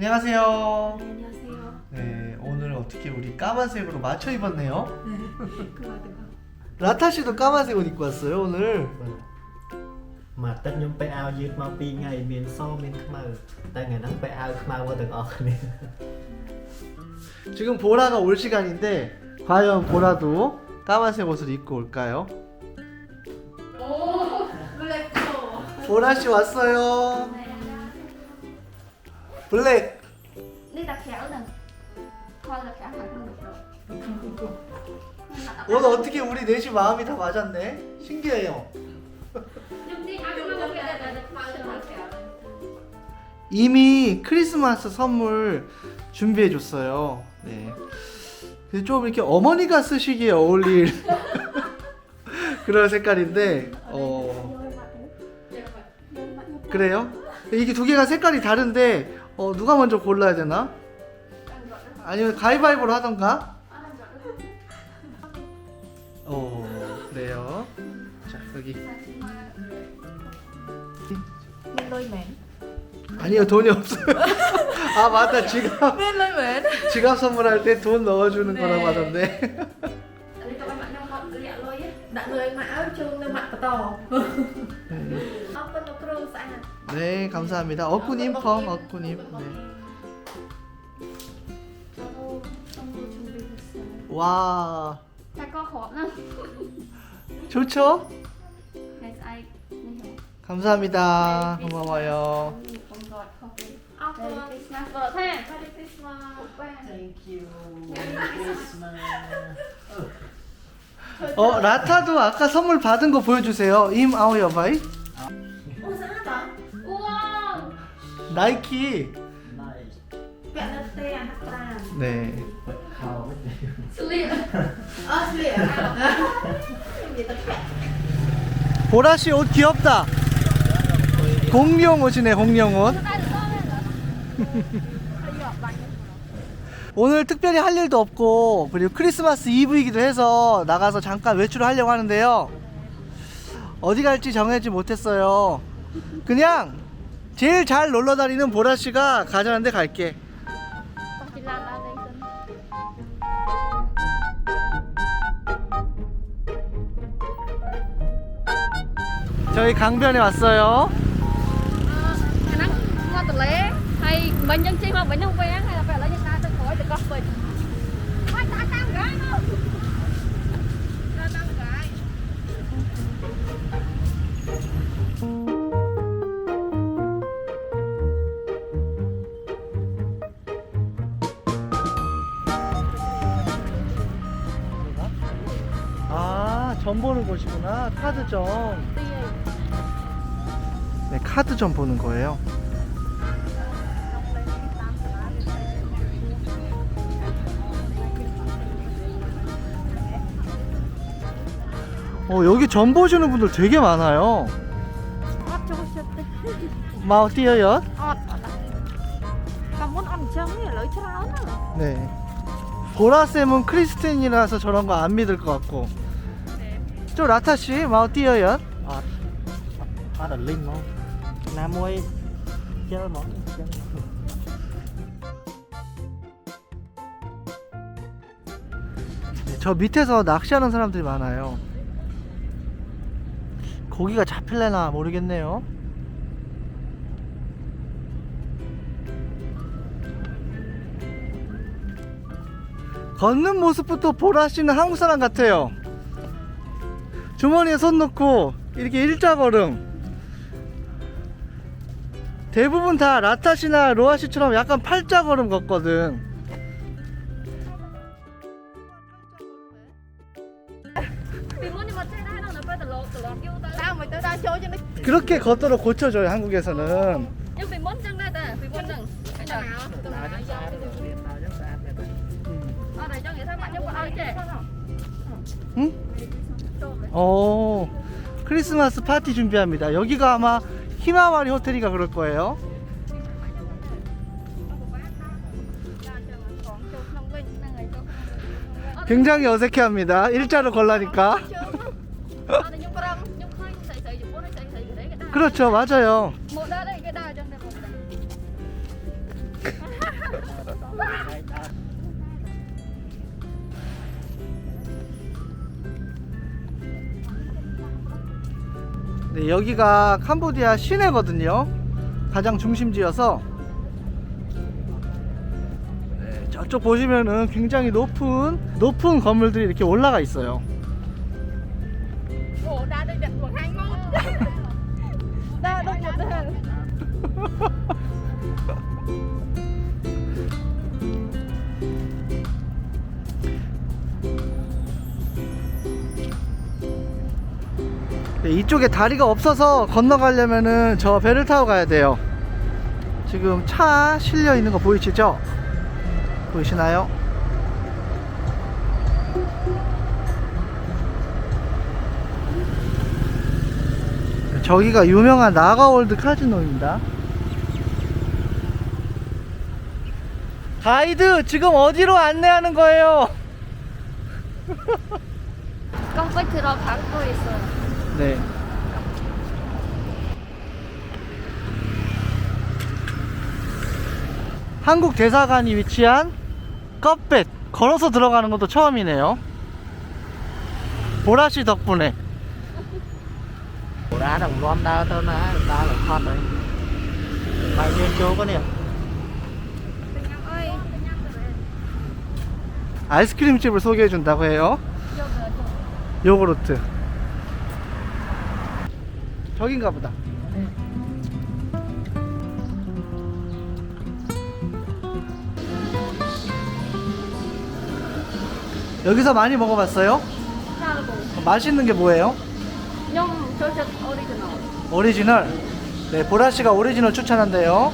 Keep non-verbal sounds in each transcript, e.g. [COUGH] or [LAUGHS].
안녕하세요. 네, 안녕하세요. 네, 오늘 어떻게 우리 까만색으로 맞춰 입었네요. 네, 그거 그거. 라타 씨도 까만색 옷 입고 왔어요 오늘. មកទឹកខ្ញុំទៅអាវយឺតមក2ថ្ងៃមានសមានខ្មៅតែថ្ងៃហ្នឹងទៅអាវខ្មៅមកទាំងអស់គ្នា 지금 보라가 올 시간인데 과연 보라도 까만색 옷을 입고 올까요? 오, 블랙도. 보라 씨 왔어요. 블랙. khéo thôi là khéo hẳn rồi 오늘 어떻게 우리 넷이 마음이 다 맞았네. 신기해요. là là 이미 크리스마스 선물 준비해 줬어요. 네. 근데 좀 이렇게 어머니가 쓰시기에 어울릴 [LAUGHS] 그런 색깔인데 어 그래요? 이게 두 개가 색깔이 다른데 어, 누가 먼저 골라야 되나? 아니면 가위바위보로 하던가? 어 그래요. 자 여기 lôi mến. 아니요 돈이 없어요. [LAUGHS] 아 맞다 지갑 lôi mến. 지갑 선물할 때 돈 넣어주는 네. 거라고 하던데. 네 감사합니다. 어꾸님 펑 어꾸님. 네. 저도 선물 준비했어요 와 좋죠? 감사합니다. 고마워요. Thank you Christmas 어 라타도 아까 선물 받은 거 보여주세요. 임 아오 여 바이 나이키. 네. 보라 씨 옷 귀엽다. 공룡 옷이네 공룡 옷. [LAUGHS] 오늘 특별히 할 일도 없고 그리고 크리스마스 이브이기도 해서 나가서 잠깐 외출을 하려고 하는데요. 어디 갈지 정하지 못했어요. 그냥 제일 잘 놀러 다니는 보라 씨가 가자는데 갈게. 저희 강변에 왔어요. lé hay mình dân chi hoặc mình không quen 점 보는 곳이구나. 카드점. 네, 카드점 보는 거예요. 어, 여기 점 보시는 분들 되게 많아요. 마우 nữa 네. 보라쌤은 크리스텐이라서 저런 거 안 믿을 것 같고. chỗ đó thật sĩ mau tiêu vậy ờ hoa đợt linh không nam môi chơi món chơi 저 밑에서 낚시하는 사람들이 많아요. 고기가 잡힐래나 모르겠네요. 걷는 모습부터 보라 씨는 한국 사람 같아요. 주머니에 손 넣고 이렇게 일자 걸음. 대부분 다 라타시나 로아시처럼 약간 팔자 걸음 걷거든. 그렇게 걷도록 고쳐줘요 한국에서는. 응? 어 크리스마스 파티 준비합니다. 여기가 아마 히마와리 호텔이가 그럴 거예요. 굉장히 어색해합니다. 일자로 걸라니까. 그렇죠, 맞아요. 네, 여기가 캄보디아 시내거든요. 가장 중심지여서 네, 저쪽 보시면은 굉장히 높은 높은 건물들이 이렇게 올라가 있어요. 이쪽에 다리가 없어서 건너가려면은 저 배를 타고 가야 돼요. 지금 차 실려 있는 거 보이시죠? 보이시나요? 저기가 유명한 나가월드 카지노입니다. 가이드 지금 어디로 안내하는 거예요? Con phải 들어가고 있어요 네. 한국 대사관이 위치한 껍뱃 걸어서 들어가는 것도 처음이네요. 보라 씨 덕분에. Đá đồng gom đá thôi nè đá là thoát đấy bao nhiêu chỗ có nè ơi 아이스크림 집을 소개해 준다고 해요. 요구르트. 저긴가 보다. 여기서 많이 먹어봤어요? Sao 맛있는 게 뭐예요? Cho thật original 오리지널. 네, 보라 씨가 오리지널 추천한대요.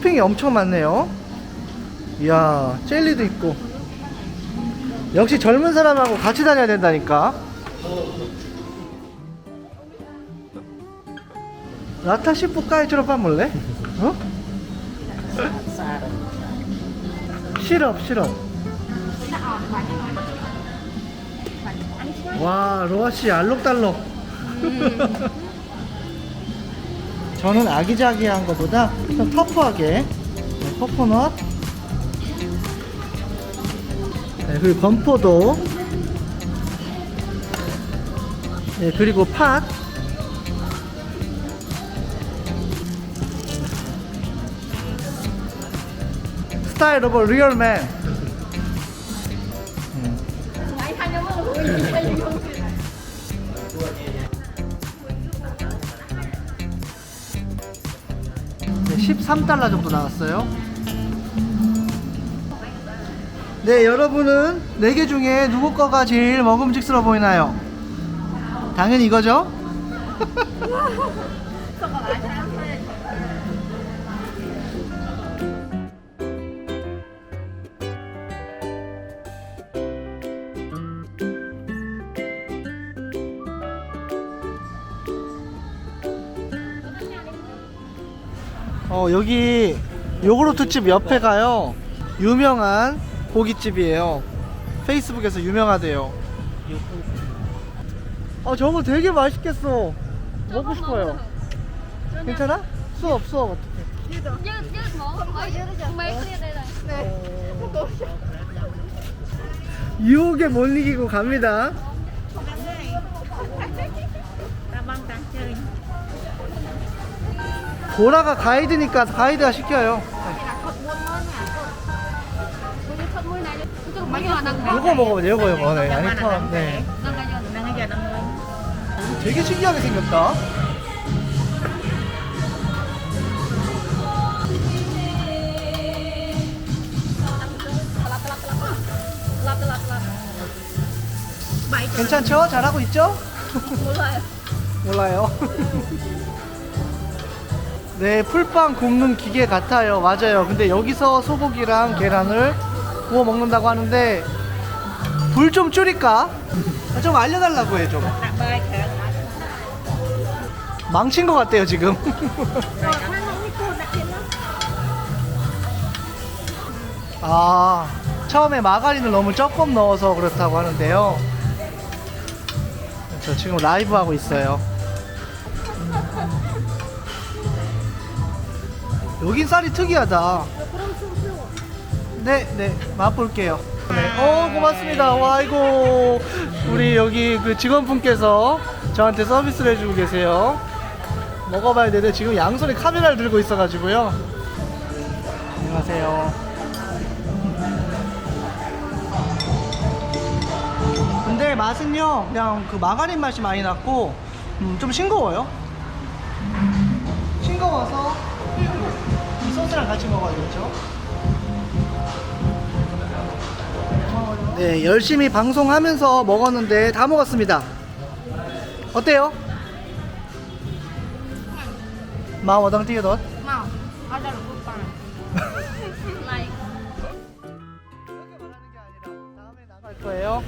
토핑이 엄청 많네요. 이야, 젤리도 있고. 역시 젊은 사람하고 같이 다녀야 된다니까. 라타 시푸까이 졸업한 몰래? 어? 시럽, 시럽. 와, 로아씨 알록달록. 저는 아기자기한 것보다 좀 터프하게. 네, 코코넛. 네, 그리고 건포도. 네, 그리고 팥. 스타일 오브 리얼맨. mới là ui 13달러 정도 나왔어요. 네, 여러분은 4개 중에 누구 거가 제일 먹음직스러워 보이나요? 당연히 이거죠? [LAUGHS] 어, 여기 요구르트집 옆에가요. 유명한 고깃집이에요. 페이스북에서 유명하대요. 어, 저거 되게 맛있겠어. 먹고 싶어요. 괜찮아? 수업, 수업 này 유혹에 못 이기고 갑니다. 보라가 가이드니까 가이드가 시켜요. 요거 먹어보자, 요거, 요거. 네, 아니터. 네. 되게 신기하게 생겼다. 괜찮죠? 잘하고 있죠? 몰라요. 몰라요. 네, 풀빵 굽는 기계 같아요. 맞아요. 근데 여기서 소고기랑 계란을 구워 먹는다고 하는데 불 좀 줄일까? 아, 좀 알려달라고 해 좀. 망친 것 같대요 지금. [LAUGHS] 아 처음에 마가린을 너무 조금 넣어서 그렇다고 하는데요. 저 지금 라이브 하고 있어요. 여긴 쌀이 특이하다. 네, 네, 맛볼게요. 네, 어, 고맙습니다. 와, 아이고, 우리 여기 그 직원분께서 저한테 서비스를 해주고 계세요. 먹어봐야 되는데 지금 양손에 카메라를 들고 있어가지고요. 안녕하세요. 근데 맛은요, 그냥 그 마가린 맛이 많이 났고, 음, 좀 싱거워요. 같이 먹어야겠죠. 네, 열심히 방송하면서 먹었는데 다 먹었습니다. 어때요? ở đâu là quốc bằng Này. 이렇게 말하는 게 아니라 다음에 나갈 거예요.